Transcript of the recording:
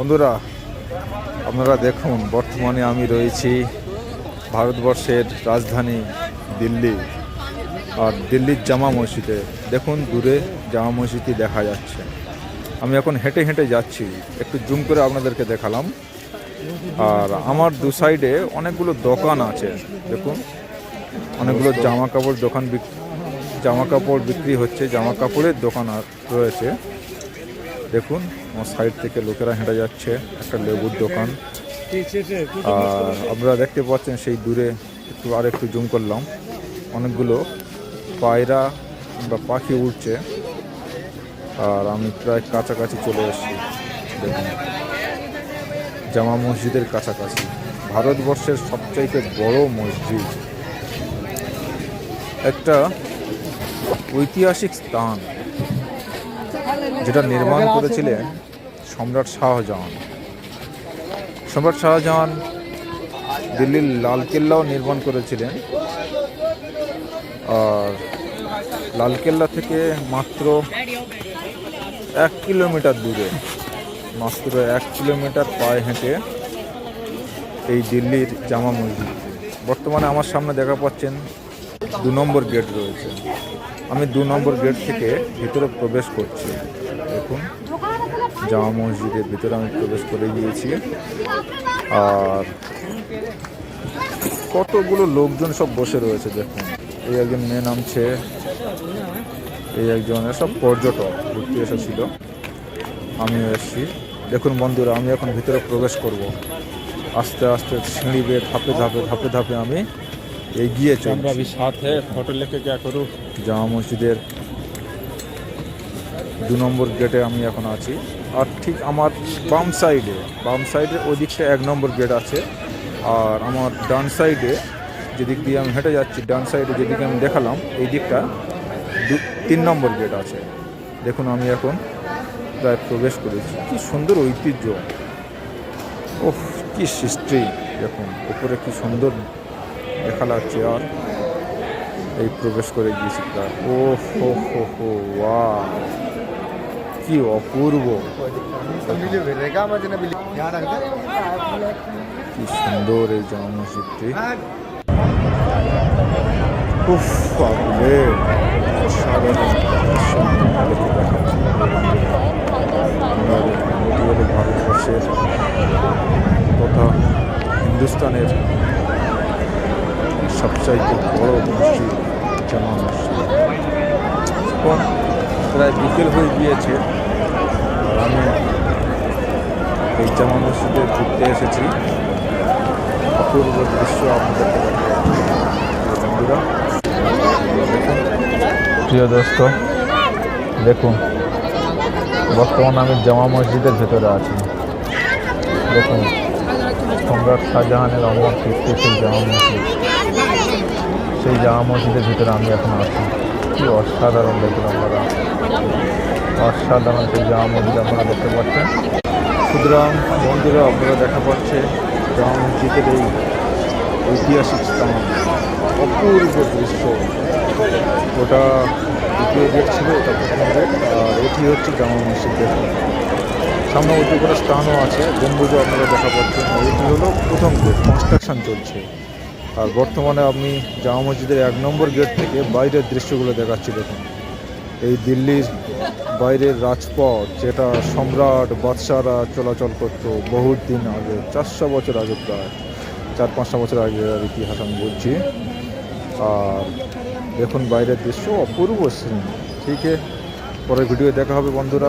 বন্ধুরা, আপনারা দেখুন, বর্তমানে আমি রয়েছি ভারতবর্ষের রাজধানী দিল্লি আর দিল্লির জামা মসজিদে। দেখুন, দূরে জামা মসজিদই দেখা যাচ্ছে। আমি এখন হেঁটে হেঁটে যাচ্ছি, একটু জুম করে আপনাদেরকে দেখালাম। আর আমার দু সাইডে অনেকগুলো দোকান আছে, দেখুন। অনেকগুলো জামা কাপড় দোকান জামা কাপড় বিক্রি হচ্ছে জামা কাপড়ের দোকান রয়েছে। দেখুন, আমার সাইড থেকে লোকেরা হেঁটে যাচ্ছে, একটা লেবুর দোকান। আর আপনারা দেখতে পাচ্ছেন সেই দূরে একটু আর একটু জুম করলাম। অনেকগুলো পায়রা বা পাখি উঠছে আর আমি প্রায় কাছাকাছি চলে এসেছি। দেখুন, জামা মসজিদের কাছাকাছি। ভারতবর্ষের সবচাইতে বড় মসজিদ। একটা ঐতিহাসিক স্থান। যেটা নির্মাণ করেছিলেন সম্রাট শাহজাহান। সম্রাট শাহজাহান দিল্লির লালকেল্লাও নির্মাণ করেছিলেন। আর লালকেল্লা থেকে মাত্র এক কিলোমিটার দূরে, মাত্র এক কিলোমিটার পায়ে হেঁটে এই দিল্লির জামা মসজিদ। বর্তমানে আমার সামনে দেখা পাচ্ছেন দু নম্বর গেট রয়েছে। আমি দু নম্বর গেট থেকে ভিতরে প্রবেশ করছি। দেখুন, জামা মসজিদের ভিতরে আমি প্রবেশ করে গিয়েছি। আর কতগুলো লোকজন সব বসে রয়েছে, দেখুন। এই একজন মেয়ে নামছে, এই একজন সব পর্যটক, ঘুরতে এসেছিল। আমিও এসেছি। দেখুন বন্ধুরা, আমি এখন ভিতরে প্রবেশ করব। আস্তে আস্তে সিঁড়ি বেয়ে ধাপে ধাপে ধাপে ধাপে আমি এগিয়ে চলছি कैमरा भी साथ है फोटो लेके क्या करूँ জামা মসজিদের দু নম্বর গেটে আমি এখন আছি আর ঠিক আমার বাম সাইডে বাম সাইডে ওই দিকটা এক নম্বর গেট আছে আর আমার ডান সাইডে যেদিক দিয়ে আমি হেঁটে যাচ্ছি ডান সাইডে যেদিকে আমি দেখালাম এই দিকটা দু তিন নম্বর গেট আছে দেখুন আমি এখন প্রায় প্রবেশ করেছি কি সুন্দর ঐতিহ্য ওহ কি সৃষ্টি দেখুন উপরে কি সুন্দর দেখা লাগছে আর এই প্রবেশ করে গিয়েছি প্রায়। ও, হো হো হো ওয়া কি অপূর্ব। কি সুন্দর এই জামা মসজিদটি ভারতবর্ষের তথা হিন্দুস্তানের সবচাইতে বড় মসজিদ জামা প্রায় বিকেল হয়ে গিয়েছে আমি এই জামা মসজিদে ঘুরতে এসেছি। অপূর্ব দৃশ্য। বন্ধুরা। প্রিয় দোস্ত, দেখুন, বর্তমানে আমি জামা মসজিদের ভেতরে আছি। দেখুন, সম্রাট শাহজাহানের অমর কীর্তি জামা মসজিদ। সেই জামা মসজিদের ভিতরে আমি এখন আছি। কি অসাধারণ দেখুন আপনারা। অসাধারণ সেই জামা মসজিদ আপনারা দেখতে পাচ্ছেন। সুতরাং বন্ধুরা, আপনারা দেখা পাচ্ছে জামা মসজিদের এই ঐতিহাসিক স্থান, অপূর্ব দৃশ্য। ওটা দ্বিতীয় গেট ছিল, ওটা প্রথম গেট, আর এটি হচ্ছে জামা মসজিদ দেখুন সামনে উঁচু করে স্থানও আছে। গম্বুজও আপনারা দেখা পাচ্ছেন, এটি হলো প্রথম গেট। কনস্ট্রাকশন চলছে। আর বর্তমানে আমি জামা মসজিদের এক নম্বর গেট থেকে বাইরের দৃশ্যগুলো দেখাচ্ছি দেখুন। এই দিল্লির বাইরের রাজপথ, যেটা সম্রাট বাদশাহরা চলাচল করত বহুত দিন আগে, চারশো বছর আগে প্রায়, চার পাঁচশো বছর আগে ইতিহাস আমি বলছি। আর দেখুন বাইরের দৃশ্য অপূর্ব সিন ঠিক পরের ভিডিও দেখা হবে বন্ধুরা।